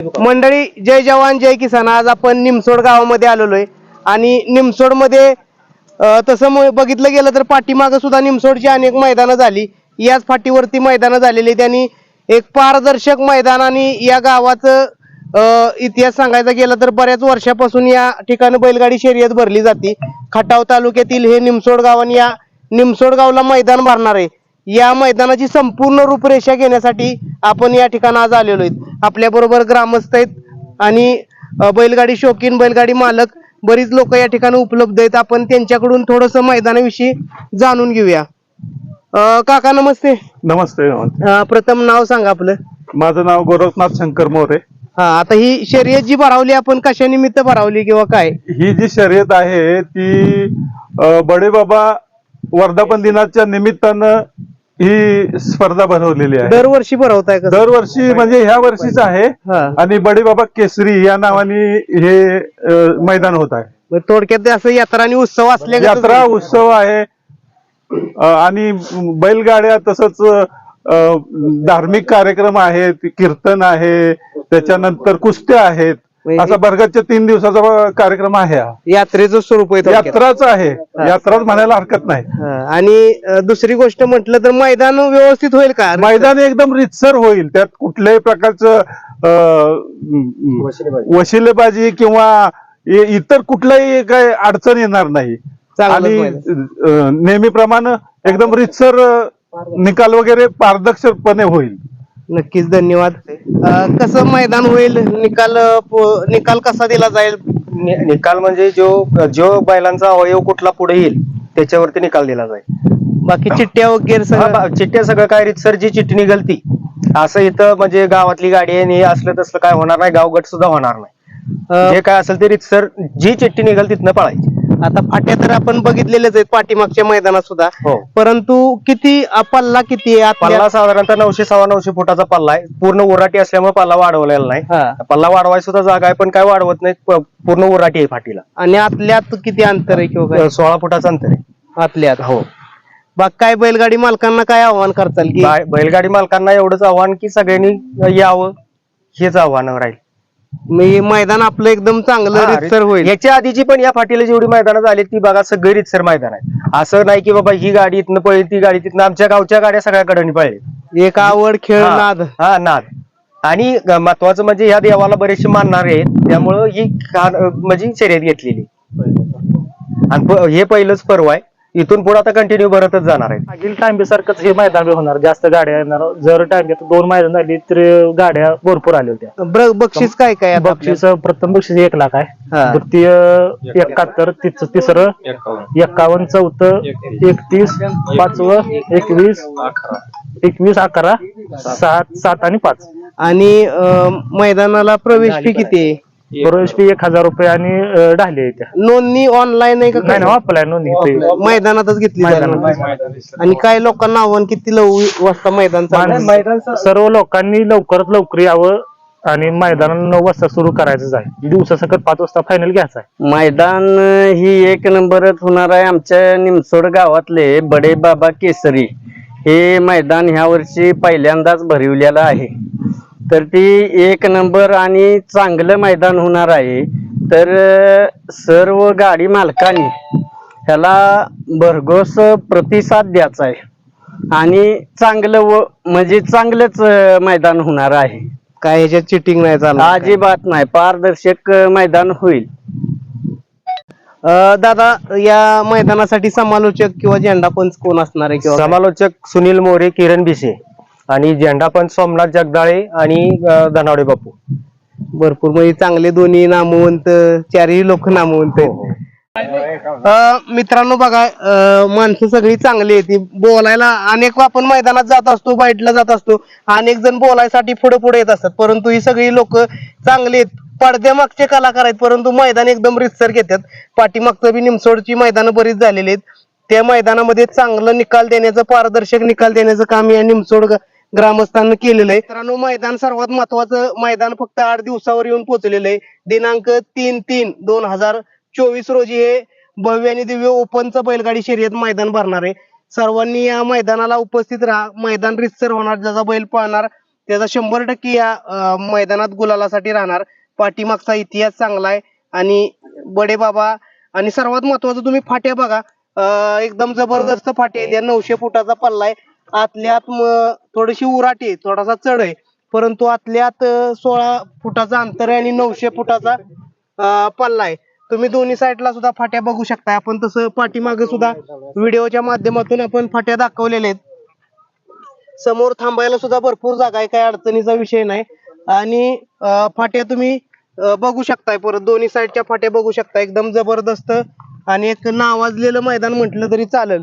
मंडळी जय जवान जय किसान. आज आपण निमसोड गावामध्ये आलेलो आहे आणि निमसोडमध्ये तसं बघितलं गेलं तर पाठीमागं सुद्धा निमसोडची अनेक मैदानं झाली. याच फाटीवरती मैदानं झालेली त्यांनी एक पारदर्शक मैदान आणि या गावाचं इतिहास सांगायचा गेला तर बऱ्याच वर्षापासून या ठिकाणी बैलगाडी शर्यत भरली जाते. खटाव तालुक्यातील हे निमसोड गाव आणि या निमसोड गावला मैदान भरणार आहे. या मैदानाची संपूर्ण रूपरेषा घेण्यासाठी आपण या ठिकाणी आज आलेलो आहेत. आपल्या बरोबर ग्रामस्थ आहेत आणि बैलगाडी शौकीन बैलगाडी मालक बरीच लोक या ठिकाणी उपलब्ध आहेत. आपण त्यांच्याकडून थोडस मैदानाविषयी जाणून घेऊया. काका नमस्ते. नमस्ते अ, प्रथम नाव सांगा आपलं. माझं नाव गोरखनाथ शंकर मोरे. हा आता ही शर्यत जी भरावली आपण कशा निमित्त भरावली किंवा काय? ही जी शर्यत आहे ती अ, बडेबाबा वर्धापन दिनाच्या निमित्तानं ही स्पर्धा भरवलेली आहे. दरवर्षी भरवताय का दरवर्षी म्हणजे ह्या वर्षीच आहे आणि बडेबाबा केसरी या नावाने हे अ, मैदान होत आहे. मग थोडक्यात असं यात्रा आणि उत्सव असल्या यात्रा उत्सव आहे. अ, आणि बैलगाड्या तसंच अ, धार्मिक कार्यक्रम आहेत कीर्तन आहे त्याच्यानंतर कुस्त्या आहेत. असा बरगतच्या तीन दिवसाचा कार्यक्रम आहे हा. यात्रेचं स्वरूप आहे थोडक्यात. यात्राच आहे. यात्राच म्हणायला हरकत नाही. हा, आणि अ, दुसरी गोष्ट म्हटलं तर मैदान व्यवस्थित होईल का? मैदान एकदम रितसर होईल. त्यात कुठल्याही प्रकारचं अ, वशिलेबाजी. किंवा इ- इतर कुठल्याही काही अडचण येणार नाही. चांगलंच आणि. अ, नेहमीप्रमाणे एकदम रितसर अ, निकाल वगैरे पारदर्शकपणे होईल. नक्कीच धन्यवाद. अ, कसं मैदान होईल? निकाल अ, प- निकाल कसा दिला जाईल? नि- निकाल म्हणजे जो जो बैलांचा अवयव कुठला पुढे येईल त्याच्यावरती निकाल दिला जाईल. बाकी चिठ्ठ्या वगैरे हा, सगळं? बा- चिठ्ठ्या सगळं काय रितसर जी चिठ्ठी निघल ती असं इथं म्हणजे गावातली गाडी आहे आणि हे असलं तसलं काय होणार नाही गावगट सुद्धा होणार नाही. अ, जे काय असेल ते रितसर जी चिठ्ठी निघल तिथनं पळायची. आता फाट्या तर आपण बघितलेल्याच आहेत पाठीमागच्या मैदानात सुद्धा. हो. परंतु किती अ, पल्ला किती आहे आतल्या- पल्ला साधारणतः नऊशे सव्वा नऊशे फुटाचा पल्ला आहे. पूर्ण उराटी असल्यामुळे पल्ला वाढवलेला नाही. हा. पल्ला वाढवाय सुद्धा जागा आहे पण काय वाढवत नाही. प- पूर्ण उराटी आहे फाटीला. आणि आतल्यात किती अंतर आहे किंवा काय? सोळा फुटाचं अंतर आहे. आतल्यात. हो. बाग काय बैलगाडी मालकांना काय आव्हान करताल की? बैलगाडी मालकांना एवढंच आव्हान की सगळ्यांनी यावं. हेच आव्हान राहील. मी मैदान आपलं एकदम चांगलं हा, रितसर होईल. याच्या आधीची पण या फाटीला जेवढी मैदानं झाली ती बघा सगळी रितसर मैदान आहे असं नाही की बाबा ही गाडी इथनं पळली ती गाडी तिथनं आमच्या गावच्या गाड्या सगळ्याकडे पळली. एक आवड खेळ हा, नाद. हा नाद. आणि महत्वाचं म्हणजे ह्या देवाला बरेचसे मानणारे आहेत त्यामुळं ही खा- म्हणजे शर्यत घेतलेली. आणि प- हे पहिलंच पर्व आहे. इथून पुढे आता कंटिन्यू भरतच जाणार आहे मागील टाइम्बेसारखंच हे मैदान बी होणार. जास्त गाड्या येणार. जर टाइम्बेत दोन मैदान झाली तर गाड्या भरपूर आल्या होत्या. बक्षीस काय काय आता? बक्षीस प्रथम बक्षीस एक लाख आहे. हा. द्वितीय एकाहत्तर तिच तिसरं एक्कावन्न चौथं एकतीस पाचवं एकवीस एकवीस अकरा सात सात आणि पाच. आणि अं, मैदानाला प्रवेश फी किती आहे? प्रवेश फी एक हजार रुपये आणि त्या. नोंदणी ऑनलाईन आहे का नाही ना काय? आपल्या नोंदणी ते. मैदानातच घेतली जाणार. आणि काय लोकांना आव्हान किती लव वाजता मैदान चालू आहे? मान- सर्व लोकांनी लवकरात लवकर यावं आणि मैदान नऊ वाजता सुरू करायचंच आहे दिवसासकट पाच वाजता फायनल घ्यायचा आहे. मैदान अं, ही एक नंबरच होणार आहे आमच्या निमसोड गावातले बडे बाबा केसरी. हे मैदान ह्या वर्षी पहिल्यांदाच भरवलेलं आहे. तर ती एक नंबर आणि चांगलं मैदान होणार आहे. तर सर्व गाडी मालकांनी ह्याला भरघोस प्रतिसाद द्यायचा आहे. आणि चांगलं व म्हणजे चांगलंच मैदान होणार आहे. काय ह्याच्यात चिटिंग नाही चालणार? अजिबात नाही. पारदर्शक मैदान होईल. अं, दादा या मैदानासाठी समालोचक किंवा झेंडा पंच कोण असणार आहे किंवा काय? समालोचक सुनील मोरे किरण भिसे. आणि झेंडापंच सोमनाथ जगदाळे आणि धनावडे बापू. भरपूर म्हणजे चांगले दोन्ही नामवंत चारही लोक नामवंत आहेत. अं, मित्रांनो बघा माणसं सगळी चांगली आहेत. ती बोलायला अनेक आपण मैदानात जात असतो बाईटला जात असतो. अनेक जण बोलायसाठी पुढे पुढे येत असतात. परंतु ही सगळी लोक चांगली आहेत. पडद्यामागचे कलाकार आहेत परंतु मैदान एकदम रितसर घेतात. पाठीमागचं बी निमसोडची मैदानं बरीच झालेली आहेत. त्या मैदानामध्ये चांगलं निकाल देण्याचं पारदर्शक निकाल देण्याचं काम या निमसोड ग्रामस्थांनी केलेलं आहे. मित्रांनो मैदान सर्वात महत्वाचं मैदान फक्त आठ दिवसावर येऊन पोहोचलेलं आहे. दिनांक तीन तीन दोन हजार चोवीस रोजी हे भव्य आणि दिव्य ओपनचं बैलगाडी शर्यत मैदान भरणार आहे. सर्वांनी या मैदानाला उपस्थित राहा. मैदान रितसर होणार. ज्याचा बैल पाळणार त्याचा शंभर टक्के या मैदानात गुलालासाठी राहणार. पाठीमागचा इतिहास चांगला आहे. आणि बडे बाबा आणि सर्वात महत्वाचं तुम्ही फाट्या बघा. एकदम जबरदस्त फाटे आहेत. या नऊशे फुटाचा पल्ला आहे. आतल्या आत म- थोडीशी उराट आहे थोडासा चढ आहे. परंतु आतल्या आत अं, सोळा फुटाचा अंतर आहे आणि नऊशे फुटाचा अं, पल्ला आहे. तुम्ही दोन्ही साईडला सुद्धा फाट्या बघू शकता आपण तसं पाठीमागे सुद्धा व्हिडिओच्या माध्यमातून आपण फाट्या दाखवलेल्या आहेत. समोर थांबायला सुद्धा भरपूर जागा आहे काही अडचणीचा विषय नाही. आणि अं, फाट्या तुम्ही अं, बघू शकताय परत. दोन्ही साईडच्या फाट्या बघू शकता एकदम जबरदस्त आणि एक नावाजलेलं मैदान म्हटलं तरी चालेल.